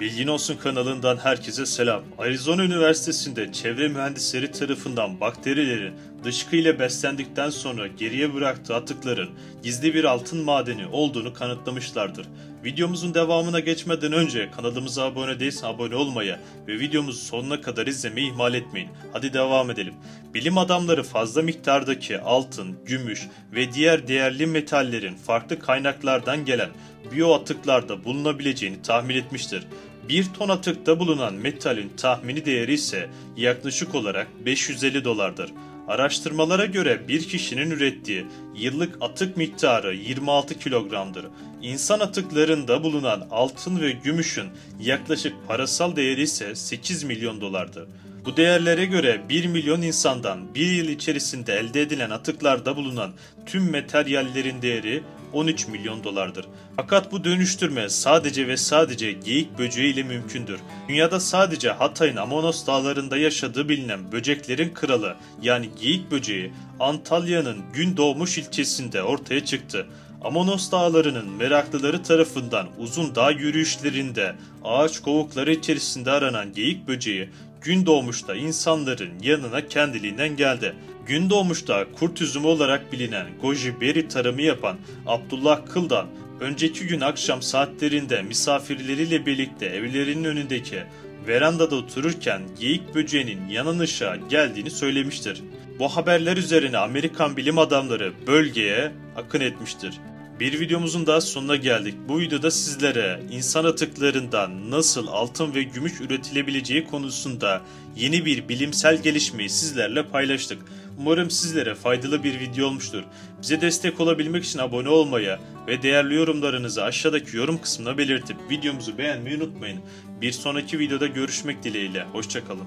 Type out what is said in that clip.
Bilgin Olsun kanalından herkese selam. Arizona Üniversitesi'nde çevre mühendisleri tarafından bakterilerin dışkı ile beslendikten sonra geriye bıraktığı atıkların gizli bir altın madeni olduğunu kanıtlamışlardır. Videomuzun devamına geçmeden önce kanalımıza abone değilsen abone olmayı ve videomuzu sonuna kadar izlemeyi ihmal etmeyin. Hadi devam edelim. Bilim adamları fazla miktardaki altın, gümüş ve diğer değerli metallerin farklı kaynaklardan gelen biyo atıklarda bulunabileceğini tahmin etmiştir. Bir ton atıkta bulunan metalin tahmini değeri ise yaklaşık olarak 550 dolardır. Araştırmalara göre bir kişinin ürettiği yıllık atık miktarı 26 kilogramdır. İnsan atıklarında bulunan altın ve gümüşün yaklaşık parasal değeri ise 8 milyon dolardır. Bu değerlere göre 1 milyon insandan 1 yıl içerisinde elde edilen atıklarda bulunan tüm materyallerin değeri 13 milyon dolardır. Fakat bu dönüştürme sadece ve sadece geyik böceği ile mümkündür. Dünyada sadece Hatay'ın Amonos dağlarında yaşadığı bilinen böceklerin kralı yani geyik böceği Antalya'nın Gündoğmuş ilçesinde ortaya çıktı. Amonos dağlarının meraklıları tarafından uzun dağ yürüyüşlerinde ağaç kovukları içerisinde aranan geyik böceği gün doğmuşta insanların yanına kendiliğinden geldi. Gün doğmuşta kurt üzümü olarak bilinen goji berry tarımı yapan Abdullah Kıldan önceki gün akşam saatlerinde misafirleriyle birlikte evlerinin önündeki verandada otururken geyik böceğinin yanan ışığa geldiğini söylemiştir. Bu haberler üzerine Amerikan bilim adamları bölgeye akın etmiştir. Bir videomuzun daha sonuna geldik. Bu videoda sizlere insan atıklarından nasıl altın ve gümüş üretilebileceği konusunda yeni bir bilimsel gelişmeyi sizlerle paylaştık. Umarım sizlere faydalı bir video olmuştur. Bize destek olabilmek için abone olmayı ve değerli yorumlarınızı aşağıdaki yorum kısmına belirtip videomuzu beğenmeyi unutmayın. Bir sonraki videoda görüşmek dileğiyle. Hoşçakalın.